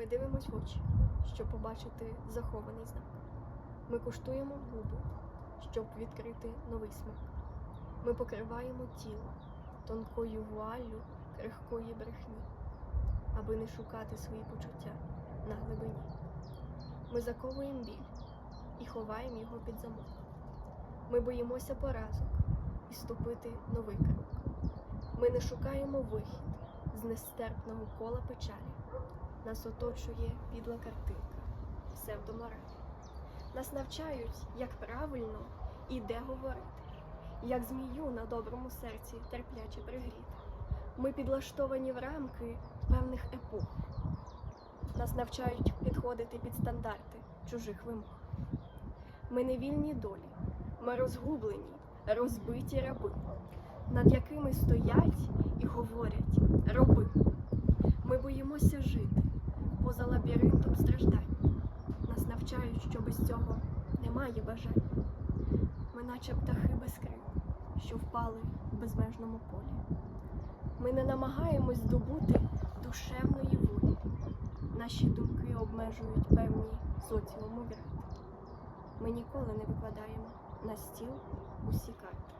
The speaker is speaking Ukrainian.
Ми дивимось в очі, щоб побачити захований знак. Ми куштуємо губи, щоб відкрити новий смак. Ми покриваємо тіло тонкою вуаллю крихкої брехні, аби не шукати свої почуття на глибині. Ми заковуємо біль і ховаємо його під замок. Ми боїмося поразок і ступити новий крок. Ми не шукаємо вихід з нестерпного кола печалі. Нас оточує підла картинка, псевдомораль. Нас навчають, як правильно і де говорити, як змію на доброму серці терпляче пригріти. Ми підлаштовані в рамки певних епох. Нас навчають підходити під стандарти чужих вимог. Ми не вільні долі, ми розгублені, розбиті раби, над якими стоять і говорять роби. Ми боїмося жити поза лабіринтом страждань. Нас навчають, що без цього немає бажань. Ми наче птахи без крил, що впали в безмежному полі. Ми не намагаємось здобути душевної волі. Наші думки обмежують певні соціуму грати. Ми ніколи не викладаємо на стіл усі карти.